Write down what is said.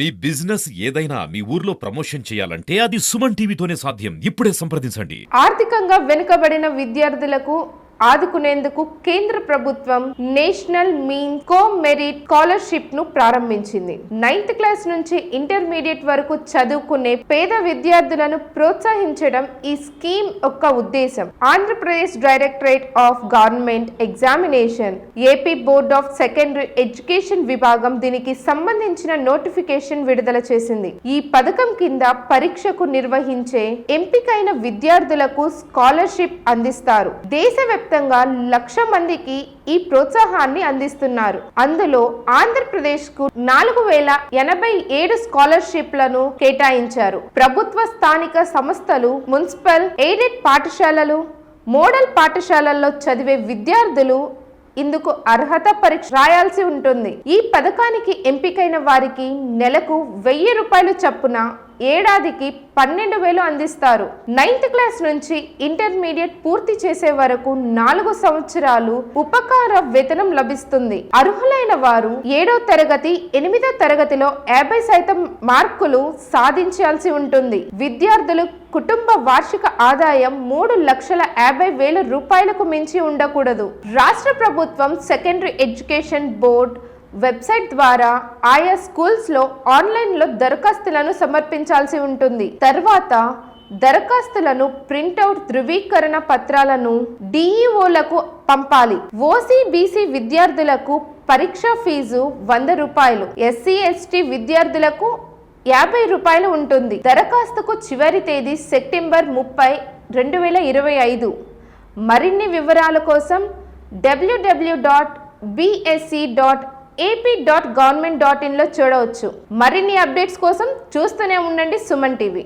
మీ business ఏదైనా మీ ఊర్లో promotion చేయాలంటే అది సుమన్ టీవీతోనే సాధ్యం. ఇప్పుడే సంప్రదించండి. ఆర్థికంగా వెనుకబడిన విద్యార్థులకు ఆదుకునేందుకు కేంద్ర ప్రభుత్వం నేషనల్ మీన్ కో మెరిట్ స్కాలర్షిప్ను ప్రారంభించింది. నైన్త్ క్లాస్ నుంచి ఇంటర్మీడియట్ వరకు చదువుకునే పేద విద్యార్థులను ప్రోత్సహించడం ఈ స్కీమ్ యొక్క ఉద్దేశం. Andhra Pradesh directorate of government examination AP board of secondary education విభాగం దీనికి సంబంధించిన నోటిఫికేషన్ విడుదల చేసింది. ఈ పథకం కింద పరీక్షకు నిర్వహించే ఎంపికైన విద్యార్థులకు స్కాలర్షిప్ అందిస్తారు. వ్యాప్తంగా లక్ష మందికి ఈ ప్రోత్సాహాన్ని అందిస్తున్నారు. అందులో ఆంధ్రప్రదేశ్కు నాలుగు వేల ఎనభై ఏడు స్కాలర్షిప్లను కేటాయించారు. ప్రభుత్వ స్థానిక సంస్థలు మున్సిపల్ ఎయిడెడ్ పాఠశాలలు మోడల్ పాఠశాలల్లో చదివే విద్యార్థులు ఇందుకు అర్హత పరీక్ష రాయాల్సి ఉంటుంది. ఈ పథకానికి ఎంపికైన వారికి నెలకు వెయ్యి రూపాయలు చప్పున ఏడాదికి పన్నెండు వేలు అందిస్తారు. నైన్త్ క్లాస్ నుంచి ఇంటర్మీడియట్ పూర్తి చేసే వరకు నాలుగు సంవత్సరాలు ఉపకార వేతనం లభిస్తుంది. అర్హులైన వారు ఏడో తరగతి ఎనిమిదో తరగతిలో యాభై శాతం మార్కులు సాధించాల్సి ఉంటుంది. విద్యార్థులు కుటుంబ వార్షిక ఆదాయం మూడు లక్షల యాభై వేల రూపాయలకు మించి ఉండకూడదు. రాష్ట్ర ప్రభుత్వం సెకండరీ ఎడ్యుకేషన్ బోర్డ్ వెబ్సైట్ ద్వారా ఆయా స్కూల్స్లో ఆన్లైన్లో దరఖాస్తులను సమర్పించాల్సి ఉంటుంది. తర్వాత దరఖాస్తులను ప్రింటౌట్ ధృవీకరణ పత్రాలను డిఈఓలకు పంపాలి. ఓసీబీసీ విద్యార్థులకు పరీక్ష ఫీజు వంద రూపాయలు. ఎస్సీ ఎస్టీ విద్యార్థులకు యాభై రూపాయలు ఉంటుంది. దరఖాస్తుకు చివరి తేదీ సెప్టెంబర్ ముప్పై రెండు వేల ఇరవై ఐదు. మరిన్ని వివరాల కోసం WWW dot BSC dot AP dot government dot ఇన్లో చూడవచ్చు. మరిన్ని అప్డేట్స్ కోసం చూస్తూనే ఉండండి సుమన్ టీవీ.